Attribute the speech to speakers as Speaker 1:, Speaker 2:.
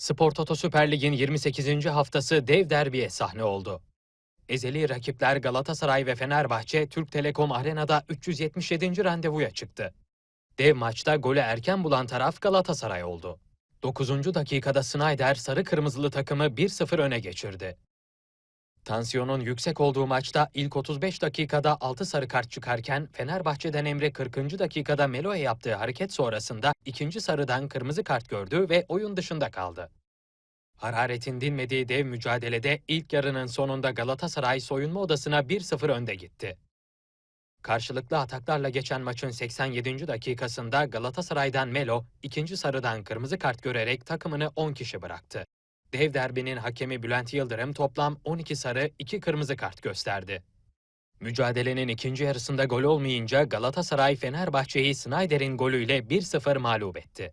Speaker 1: Spor Toto Süper Lig'in 28. haftası dev derbiye sahne oldu. Ezeli rakipler Galatasaray ve Fenerbahçe Türk Telekom Arena'da 377. randevuya çıktı. Dev maçta golü erken bulan taraf Galatasaray oldu. 9. dakikada Snyder sarı kırmızılı takımı 1-0 öne geçirdi. Tansiyonun yüksek olduğu maçta ilk 35 dakikada 6 sarı kart çıkarken Fenerbahçe'den Emre 40. dakikada Melo'ya yaptığı hareket sonrasında ikinci sarıdan kırmızı kart gördü ve oyun dışında kaldı. Hararetin dinmediği dev mücadelede ilk yarının sonunda Galatasaray soyunma odasına 1-0 önde gitti. Karşılıklı ataklarla geçen maçın 87. dakikasında Galatasaray'dan Melo ikinci sarıdan kırmızı kart görerek takımını 10 kişi bıraktı. Dev derbinin hakemi Bülent Yıldırım toplam 12 sarı 2 kırmızı kart gösterdi. Mücadelenin ikinci yarısında gol olmayınca Galatasaray Fenerbahçe'yi Snyder'in golüyle 1-0 mağlup etti.